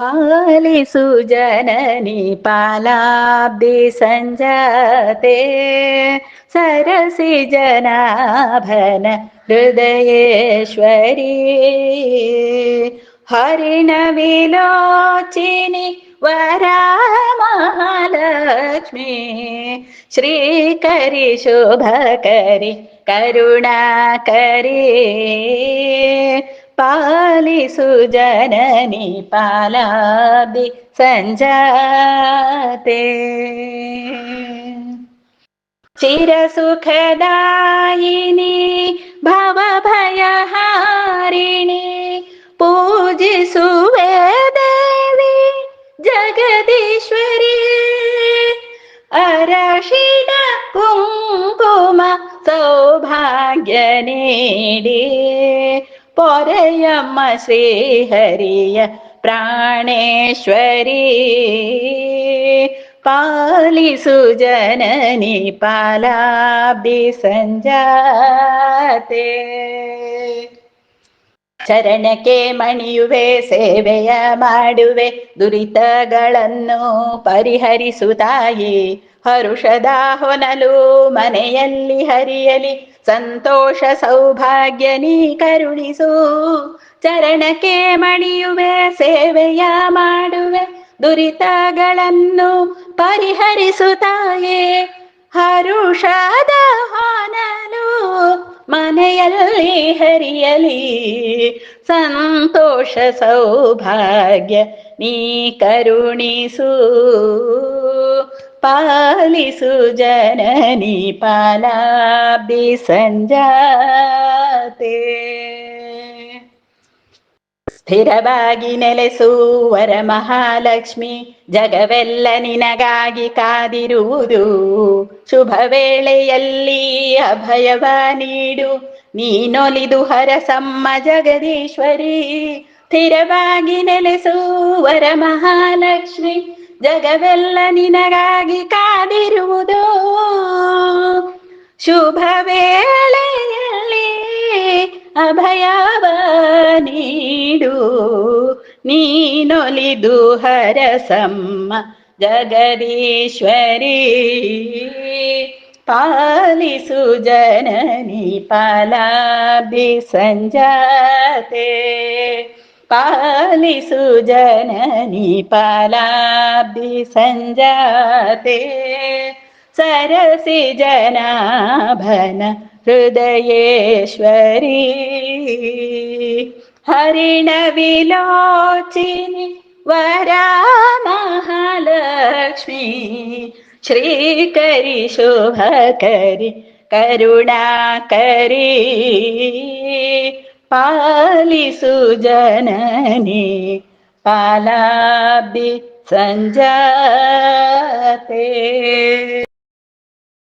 पालिसु जननी पालाब्धि सञ्जाते सरसि जनाभन हृदयेश्वरी हरिणविलोचिनि वरा महालक्ष्मी श्रीकरि शुभकरि करुणाकरी पालिषु जननि पालादि सञ्जाते चिरसुखदायिनि भवभयहारिणि पूजिषु वेदवि जगदीश्वरी अरक्षिण कुङ्कुम पुमा ಪೊರೆಯಮ್ಮ ಶ್ರೀಹರಿಯ ಪ್ರಾಣೇಶ್ವರಿ. ಪಾಲಿಸು ಜನನಿ ಪಾಲಾಬಿ ಸಂಜಾತೆ. ಚರಣಕ್ಕೆ ಮಣಿಯುವೆ, ಸೇವೆಯ ಮಾಡುವೆ, ದುರಿತಗಳನ್ನು ಪರಿಹರಿಸು ತಾಯಿ. ಹರುಷದ ಹೊನಲು ಮನೆಯಲ್ಲಿ ಹರಿಯಲಿ ಸಂತೋಷ ಸೌಭಾಗ್ಯ ನೀ ಕರುಣಿಸು. ಚರಣಕ್ಕೆ ಮಣಿಯುವೆ, ಸೇವೆಯ ಮಾಡುವೆ. ದುರಿತಗಳನ್ನು ಪರಿಹರಿಸು ತಾಯೇ. ಹರುಷದ ಹಾನನು ಮನೆಯಲ್ಲಿ ಹರಿಯಲಿ. ಸಂತೋಷ ಸೌಭಾಗ್ಯ ನೀ ಕರುಣಿಸು. ಪಾಲಿಸು ಜನನಿ ಪಾಲಾಬ್ಧಿ ಸಂಜಾತೆ. ಸ್ಥಿರವಾಗಿ ನೆಲೆಸುವರ ಮಹಾಲಕ್ಷ್ಮಿ, ಜಗವೆಲ್ಲ ನಿನಗಾಗಿ ಕಾದಿರುವುದು. ಶುಭ ವೇಳೆಯಲ್ಲಿ ಅಭಯವ ನೀಡು. ನೀನೊಲಿದು ಹರಸಮ್ಮ ಜಗದೀಶ್ವರಿ. ಸ್ಥಿರವಾಗಿ ನೆಲೆಸುವರ ಮಹಾಲಕ್ಷ್ಮಿ ಜಗವೆಲ್ಲ ನಿನಗಾಗಿ ಕಾದಿರುವುದು. ಶುಭ ವೇಳೆಯಲ್ಲಿ ಅಭಯವ ನೀಡು. ನೀನೊಲಿದು ಹರಸಮ್ಮ ಜಗದೀಶ್ವರಿ. ಪಾಲಿಸು ಜನನಿ ಪಾಲಾಬಿ ಸಂಜಾತೆ. പാലിസു ജനനി പാലാബ്ദി സഞ്ജാതേ സരസി ജനാഭന ഹൃദയേശ്വരി. ഹരിണ വിലോചിനി വരാമഹാലക്ഷ്മി ശ്രീകരി ശുഭകരി കരുണാകരി. പാലിസുജനനി പാലാബ്ദി സഞ്ജാതേ